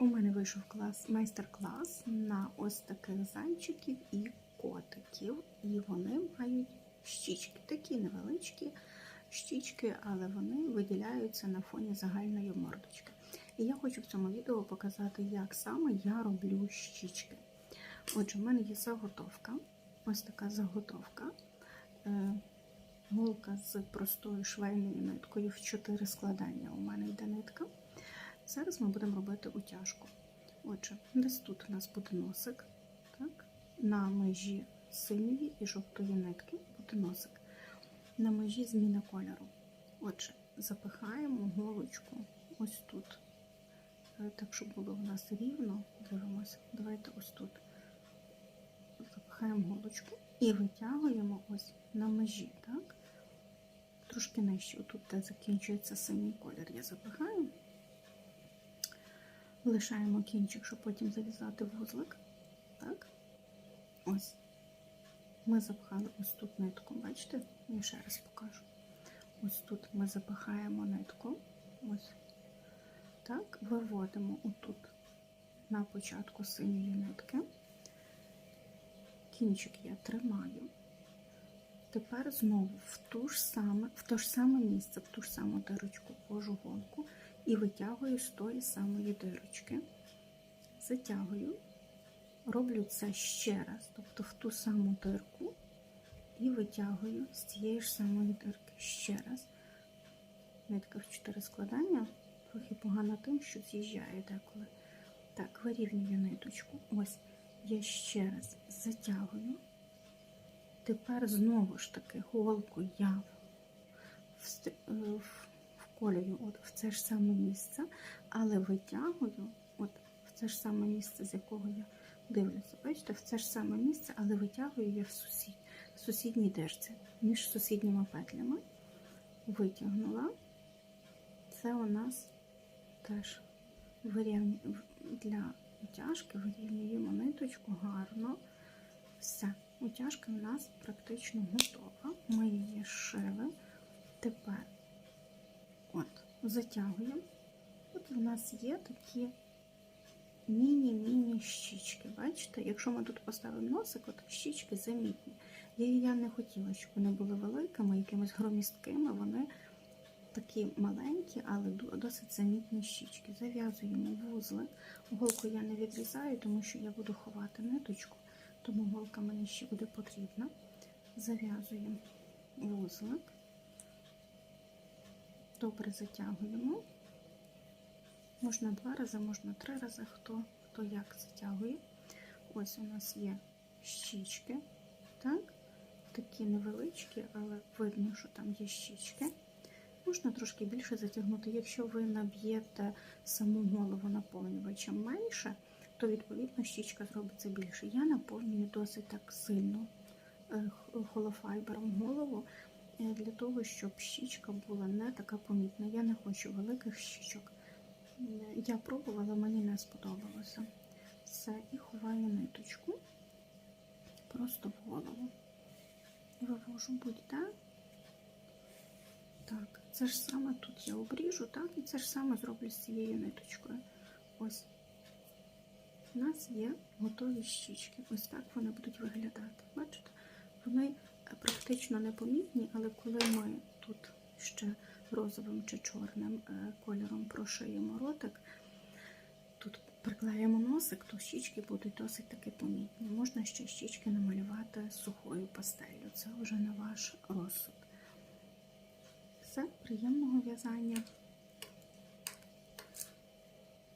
У мене вийшов клас, майстер-клас на ось таких зайчиків і котиків. І вони мають щічки, такі невеличкі щічки, але вони виділяються на фоні загальної мордочки. І я хочу в цьому відео показати, як саме я роблю щічки. Отже, в мене є заготовка, ось така заготовка. Е, Голка з простою швейною ниткою в 4 складання. У мене йде нитка. Зараз ми будемо робити утяжку. Отже, десь тут у нас буде носик, так? на межі синьої і жовтої нитки буде носик. На межі зміни кольору. Отже, запихаємо голочку ось тут. Е, Так, щоб було у нас рівно. Дивимося. Давайте ось тут. Запихаємо голочку і витягуємо ось на межі, так? Трошки нижче, отут, де закінчується синій колір, я запихаю. Лишаємо кінчик, щоб потім зав'язати вузлик. Так? Ось. Ми запхали ось тут нитку, бачите? Я ще раз покажу. Ось тут ми запихаємо нитку. Ось. Так, виводимо отут на початку синьої нитки. Кінчик я тримаю. Тепер знову в ту ж саме, в те ж саме місце, в ту ж саму дирочку кожу голку і витягую з тої самої дирочки. Затягую, роблю це ще раз, тобто в ту саму дирку, і витягую з цієї ж самої дирки ще раз. Нитка в 4 складання, трохи погано тим, що з'їжджає деколи. Так, вирівнюю ниточку. Ось я ще раз затягую. Тепер знову ж таки голку я вст- е, от в це ж саме місце, але витягую от в це ж саме місце, з якого я дивлюся. Бачите, в це ж саме місце, але витягую я в сусід, в сусідній дирці, між сусідніми петлями. Витягнула. Це у нас теж вирівню... для утяжки вирівнюємо ниточку гарно. Все, утяжка в нас практично готова. Ми її шили. Тепер затягуємо. От у нас є такі міні-міні щічки. Бачите, якщо ми тут поставимо носик, от щічки замітні. Я, я не хотіла, щоб вони були великими, якимись громісткими. Вони такі маленькі, але досить замітні щічки. Зав'язуємо вузлик. Голку я не відрізаю, тому що я буду ховати ниточку, тому голка мені ще буде потрібна. Зав'язуємо вузлик. Добре затягуємо. Можна два рази, можна три рази, хто, хто як затягує. Ось у нас є щічки, так? Такі невеличкі, але видно, що там є щічки. Можна трошки більше затягнути. Якщо ви наб'єте саму голову наповнювачем менше, то відповідно щічка зробиться більше. Я наповнюю досить так сильно е, холофайбером голову для того, щоб щічка була не така помітна. Я не хочу великих щічок. Я пробувала, мені не сподобалося. Все, і ховаю ниточку просто в голову. Вивожу будь-де. Так, це ж саме тут я обріжу, так, і це ж саме зроблю з цією ниточкою. Ось. У нас є готові щічки. Ось так вони будуть виглядати. Бачите? Вони практично непомітні, але коли ми тут ще розовим чи чорним е, кольором прошиємо ротик, тут приклеїмо носик, то щічки будуть досить таки помітні. Можна ще щічки намалювати сухою пастелью. Це вже на ваш розсуд. Все, приємного в'язання.